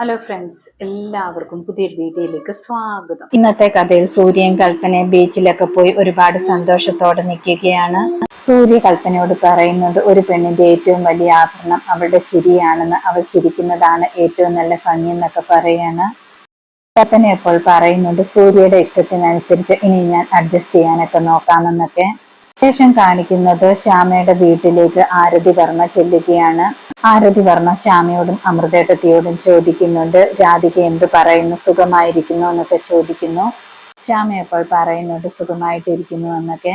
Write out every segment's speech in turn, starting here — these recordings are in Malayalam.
ഹലോ ഫ്രണ്ട്സ് എല്ലാവർക്കും പുതിയൊരു വീഡിയോയിലേക്ക് സ്വാഗതം. ഇന്നത്തെ കഥയിൽ സൂര്യൻ കൽപ്പന ബീച്ചിലൊക്കെ പോയി ഒരുപാട് സന്തോഷത്തോടെ നിൽക്കുകയാണ്. സൂര്യ കൽപ്പനയോട് പറയുന്നത് ഒരു പെണ്ണിന്റെ ഏറ്റവും വലിയ ആഭരണം അവളുടെ ചിരിയാണെന്ന് അവൾ ചിരിക്കുന്നതാണ് ഏറ്റവും നല്ല ഭംഗി എന്നൊക്കെ പറയാണ്. കൽപ്പന ഇപ്പോൾ പറയുന്നുണ്ട് സൂര്യയുടെ ഇഷ്ടത്തിനനുസരിച്ച് ഇനി ഞാൻ അഡ്ജസ്റ്റ് ചെയ്യാനൊക്കെ നോക്കാമെന്നൊക്കെ. ശേഷം കാണിക്കുന്നത് ശ്യാമയുടെ വീട്ടിലേക്ക് ആരതി വർമ്മ ചെല്ലുകയാണ്. ആരതി വർമ്മ ശ്യാമയോടും അമൃതേട്ടത്തിയോടും ചോദിക്കുന്നുണ്ട് രാധിക എന്ത് പറയുന്നു? സുഖമായിരിക്കുന്നു? എന്നൊക്കെ ചോദിക്കുന്നു. ശ്യാമ എപ്പോൾ പറയുന്നുണ്ട് സുഖമായിട്ടിരിക്കുന്നു എന്നൊക്കെ.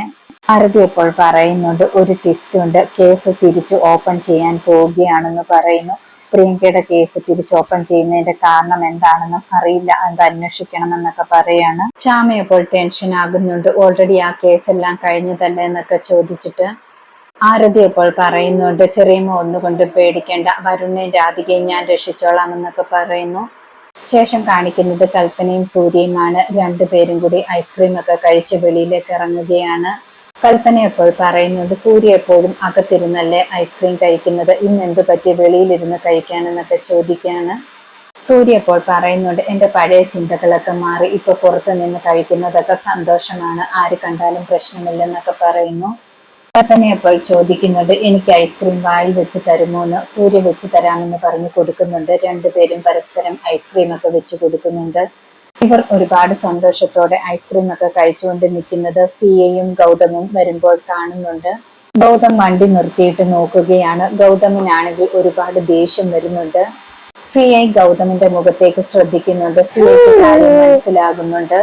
ആരതി എപ്പോൾ പറയുന്നുണ്ട് ഒരു ടിസ്റ്റ് ഉണ്ട്. കേസ് തിരിച്ച് ഓപ്പൺ ചെയ്യാൻ പോവുകയാണെന്ന് പറയുന്നു. പ്രിയങ്കയുടെ കേസ് തിരിച്ച് ഓപ്പൺ ചെയ്യുന്നതിന്റെ കാരണം എന്താണെന്നും അറിയില്ല. അത് അന്വേഷിക്കണമെന്നൊക്കെ പറയാണ്. ചാമയപ്പോൾ ടെൻഷൻ ആകുന്നുണ്ട്. ഓൾറെഡി ആ കേസെല്ലാം കഴിഞ്ഞതല്ലേ എന്നൊക്കെ ചോദിച്ചിട്ട് ആരതി അപ്പോൾ പറയുന്നുണ്ട്. ചെറിയമ്മ ഒന്നുകൊണ്ട് പേടിക്കേണ്ട. വരുണിനെയും രാധികയും ഞാൻ രക്ഷിച്ചോളാം എന്നൊക്കെ പറയുന്നു. ശേഷം കാണിക്കുന്നത് കൽപ്പനയും സൂര്യയുമാണ്. രണ്ടുപേരും കൂടി ഐസ്ക്രീം ഒക്കെ കഴിച്ച് വെളിയിലേക്ക് ഇറങ്ങുകയാണ്. കൽപ്പന എപ്പോൾ പറയുന്നുണ്ട് സൂര്യ എപ്പോഴും അകത്തിരുന്നല്ലേ ഐസ്ക്രീം കഴിക്കുന്നത്? ഇന്ന് എന്ത് പറ്റി? വെളിയിലിരുന്ന് കഴിക്കാനെന്നൊക്കെ ചോദിക്കാണ്. സൂര്യ ഇപ്പോൾ പറയുന്നുണ്ട് എന്റെ പഴയ ചിന്തകളൊക്കെ മാറി ഇപ്പൊ പുറത്തു നിന്ന് കഴിക്കുന്നതൊക്കെ സന്തോഷമാണ്. ആര് കണ്ടാലും പ്രശ്നമില്ലെന്നൊക്കെ പറയുന്നു. കൽപ്പന അപ്പോൾ ചോദിക്കുന്നുണ്ട് എനിക്ക് ഐസ്ക്രീം വായിൽ വെച്ച് തരുമോ എന്ന് സൂര്യ വെച്ച് തരാമെന്ന് പറഞ്ഞു കൊടുക്കുന്നുണ്ട്. രണ്ടുപേരും പരസ്പരം ഐസ്ക്രീം ഒക്കെ വെച്ച് കൊടുക്കുന്നുണ്ട്. ഇവർ ഒരുപാട് സന്തോഷത്തോടെ ഐസ്ക്രീം ഒക്കെ കഴിച്ചുകൊണ്ട് നിൽക്കുന്നത് സിയയും ഗൗതമും വരുമ്പോൾ കാണുന്നുണ്ട്. ഗൗതം വണ്ടി നിർത്തിയിട്ട് നോക്കുകയാണ്. ഗൗതമിനാണെങ്കിൽ ഒരുപാട് ദേഷ്യം വരുന്നുണ്ട്. സി ഐ ഗൗതമിന്റെ മുഖത്തേക്ക് ശ്രദ്ധിക്കുന്നുണ്ട്. സി ഐക്ക് കാര്യം മനസ്സിലാകുന്നുണ്ട്.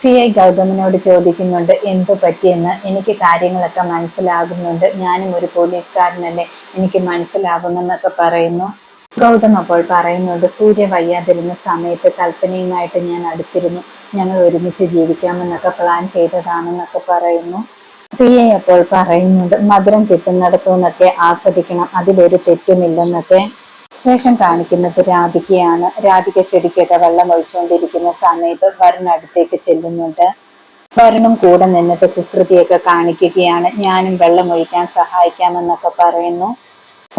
സി ഐ ഗൗതമിനോട് ചോദിക്കുന്നുണ്ട് എന്തു പറ്റിയെന്ന്? എനിക്ക് കാര്യങ്ങളൊക്കെ മനസ്സിലാകുന്നുണ്ട്. ഞാനും ഒരു പോലീസുകാരനല്ലേ? എനിക്ക് മനസ്സിലാകുമെന്നൊക്കെ പറയുന്നു. ഗൗതം അപ്പോൾ പറയുന്നുണ്ട് സൂര്യ വയ്യാതിരുന്ന സമയത്ത് കൽപ്പനയുമായിട്ട് ഞാൻ അടുത്തിരുന്നു. ഞങ്ങൾ ഒരുമിച്ച് ജീവിക്കാമെന്നൊക്കെ പ്ലാൻ ചെയ്തതാണെന്നൊക്കെ പറയുന്നു. സിയെ അപ്പോൾ പറയുന്നുണ്ട് മധുരം കിട്ടുന്നിടത്തു നിന്നൊക്കെ ആസ്വദിക്കണം. അതിലൊരു തെറ്റുമില്ലെന്നൊക്കെ ശേഷം കാണിക്കുന്നത് രാധികയാണ്. രാധിക ചെടിക്കൊക്കെ വെള്ളം ഒഴിച്ചുകൊണ്ടിരിക്കുന്ന സമയത്ത് വരുൺ അടുത്തേക്ക് ചെല്ലുന്നുണ്ട്. വരുണും കൂടെ നിന്നിട്ട് കുസൃതിയൊക്കെ കാണിക്കുകയാണ്. ഞാനും വെള്ളം ഒഴിക്കാൻ സഹായിക്കാമെന്നൊക്കെ പറയുന്നു.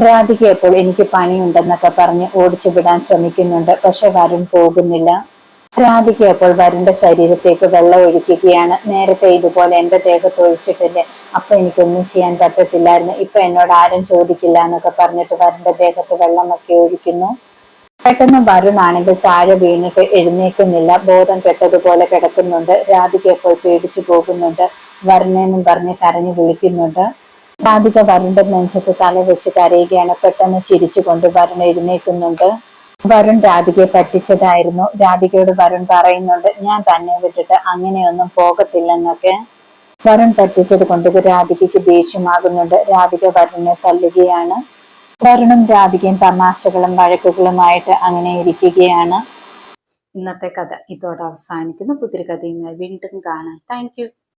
രാധിക ഇപ്പോൾ എനിക്ക് പണിയുണ്ടെന്നൊക്കെ പറഞ്ഞ് ഓടിച്ചു വിടാൻ ശ്രമിക്കുന്നുണ്ട്. പക്ഷെ വരുൺ പോകുന്നില്ല. രാധിക അപ്പോൾ വരുണിന്റെ ശരീരത്തേക്ക് വെള്ളം ഒഴിക്കുകയാണ്. നേരത്തെ ഇതുപോലെ എന്റെ ദേഹത്ത് ഒഴിച്ചിട്ടില്ലേ? അപ്പൊ എനിക്കൊന്നും ചെയ്യാൻ പറ്റത്തില്ലായിരുന്നു. ഇപ്പൊ എന്നോട് ആരും ചോദിക്കില്ല എന്നൊക്കെ പറഞ്ഞിട്ട് വരുണിന്റെ ദേഹത്ത് വെള്ളമൊക്കെ ഒഴിക്കുന്നു. പെട്ടെന്ന് വരുണാണെങ്കിൽ താഴെ വീണിട്ട് എഴുന്നേക്കുന്നില്ല. ബോധം കെട്ടതുപോലെ കിടക്കുന്നുണ്ട്. രാധിക ഇപ്പോൾ പേടിച്ചു പോകുന്നുണ്ട്. വരണേന്നും പറഞ്ഞ് കരഞ്ഞു വിളിക്കുന്നുണ്ട്. രാധിക വരുണിന്റെ നെഞ്ചത്ത് തല വെച്ച് കരയുകയാണ്. പെട്ടെന്ന് ചിരിച്ചുകൊണ്ട് വരുൺ എഴുന്നേക്കുന്നുണ്ട് വരുൺ രാധികയെ പറ്റിച്ചതായിരുന്നു. രാധികയോട് വരുൺ പറയുന്നുണ്ട് ഞാൻ തന്നെ വിട്ടിട്ട് അങ്ങനെയൊന്നും പോകത്തില്ലെന്നൊക്കെ. വരുൺ പറ്റിച്ചത് കൊണ്ട് രാധികയ്ക്ക് ദേഷ്യമാകുന്നുണ്ട്. രാധിക വരുണിനെ തല്ലുകയാണ്. വരുണും രാധികയും തമാശകളും വഴക്കുകളുമായിട്ട് അങ്ങനെ ഇരിക്കുകയാണ്. ഇന്നത്തെ കഥ ഇതോടെ അവസാനിക്കുന്നു. പുതിരി കഥയുമായി വീണ്ടും കാണാം. താങ്ക്